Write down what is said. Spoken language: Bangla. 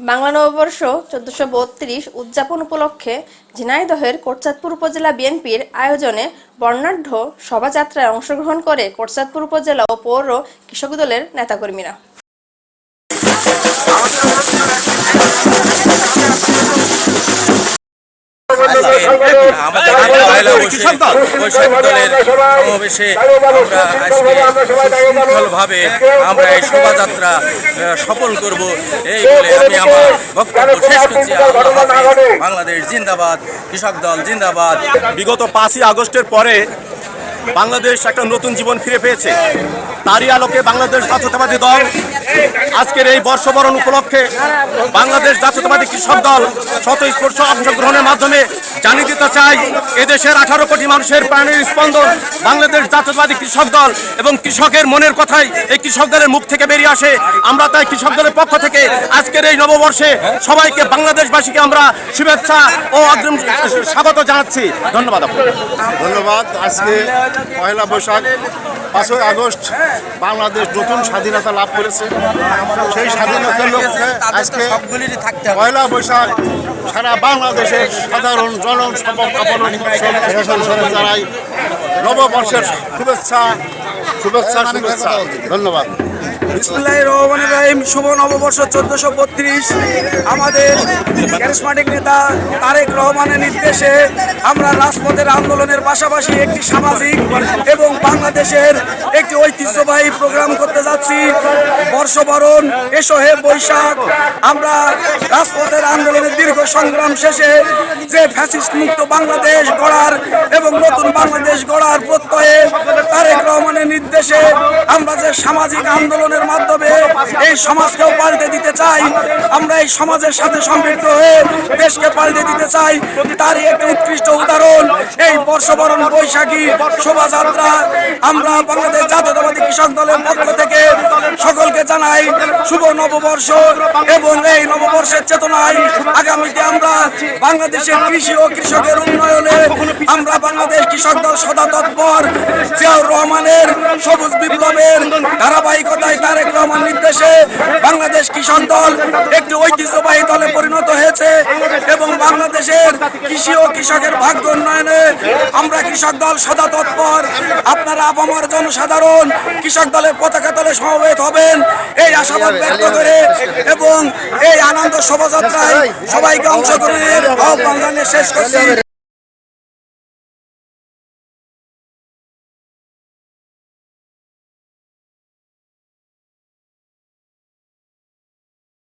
বাংলা নববর্ষ চোদ্দশো বত্রিশ উদযাপন উপলক্ষে ঝিনাইদহের কোটচাঁদপুর উপজেলা বিএনপির আয়োজনে বর্ণাঢ্য শোভাযাত্রায় অংশগ্রহণ করে কোটচাঁদপুর উপজেলা ও পৌর কৃষক দলের নেতাকর্মীরা। পয়লা বৈশাখ বৈশাখ দলের সমাবেশে আমরা আজকে আমরা এই শোভাযাত্রা সফল করব। এই বলে আমি আমার বক্তব্য শেষ করছি। বাংলাদেশ জিন্দাবাদ কৃষক দল জিন্দাবাদ। বিগত পাঁচই আগস্টের পরে বাংলাদেশ একটা নতুন জীবন ফিরে পেয়েছে। তারই আলোকে বাংলাদেশ জাতীয়তাবাদী দল আজকের এই বর্ষবরণ উপলক্ষে বাংলাদেশ জাতীয়তাবাদী কৃষক দল স্বতঃস্পর্শ অংশগ্রহণের মাধ্যমে জানিয়ে দিতে চাই, এদেশের আঠারো কোটি মানুষের প্রাণের স্পন্দন বাংলাদেশ জাতীয়তাবাদী কৃষক দল এবং কৃষকের মনের কথাই এই কৃষক দলের মুখ থেকে বেরিয়ে আসে। আমরা তাই কৃষক দলের পক্ষ থেকে আজকের এই নববর্ষে সবাইকে, বাংলাদেশবাসীকে আমরা শুভেচ্ছা ও অগ্রিম স্বাগত জানাচ্ছি। ধন্যবাদ ধন্যবাদ। আজকে পয়লা বৈশাখ পাঁচই আগস্ট বাংলাদেশ নতুন স্বাধীনতা লাভ করেছে। সেই স্বাধীনতার লক্ষ্যে আজকে পয়লা বৈশাখ সারা বাংলাদেশের সাধারণ জন জানাই নববর্ষের শুভেচ্ছা শুভেচ্ছা শুভেচ্ছা। ধন্যবাদ। বিসমুল্লাহ রহমান রাহিম। শুভ নববর্ষ চোদ্দশো বত্রিশ। আমাদের ক্যারিসমাটিক নেতা তারেক রহমানের নির্দেশে আমরা রাজপথের আন্দোলনের পাশাপাশি একটি সামাজিক এবং বাংলাদেশের একটি ঐতিহ্যবাহী প্রোগ্রাম করতে যাচ্ছি। বর্ষবরণ, এসো হে বৈশাখ। আমরা রাজপথের আন্দোলনের দীর্ঘ সংগ্রাম শেষে যে ফ্যাসিস্ট মুক্ত বাংলাদেশ গড়ার এবং নতুন বাংলাদেশ গড়ার প্রত্যয়ে তারেক রহমানের নির্দেশে আমরা যে সামাজিক আন্দোলনের মাধ্যমে এই সমাজকেও পাল্টে দিতে চাই, আমরা এই সমাজের সাথে সম্পৃক্ত হয়ে দেশকে পাল্টে দিতে চাই, তারই একটি উৎকৃষ্ট উদাহরণ, এই বর্ষবরণ বৈশাখী শোভাযাত্রা। আমরা বাংলাদেশ জাতীয়তাবাদী কৃষক দলের পক্ষ থেকে সকলকে জানাই শুভ নববর্ষ এবং এই নববর্ষের চেতনায় আগামীতে আমরা বাংলাদেশের কৃষি ও কৃষকের উন্নয়নে আমরা বাংলাদেশ কৃষক দল সদা তৎপর। জিয়াউর রহমানের সবুজ বিপ্লবের ধারাবাহিকতায় তারেক রহমান নির্দেশে বাংলাদেশ কৃষক দল একটি ঐতিহ্যবাহী দলে পরিণত হয়েছে এবং বাংলাদেশের কৃষি ও কৃষকের ভাগ্য উন্নয়নে আমরা কৃষক দল সদা তৎপর। আপনারা আপামর জনসাধারণ, কৃষক দলের পতাকা তলে সমবেত হবেন। এই আশাবাদ ব্যক্ত করে এবং এই আনন্দ শোভাযাত্রায় সবাইকে অংশগ্রহণের আহ্বান জানিয়ে শেষ করছি।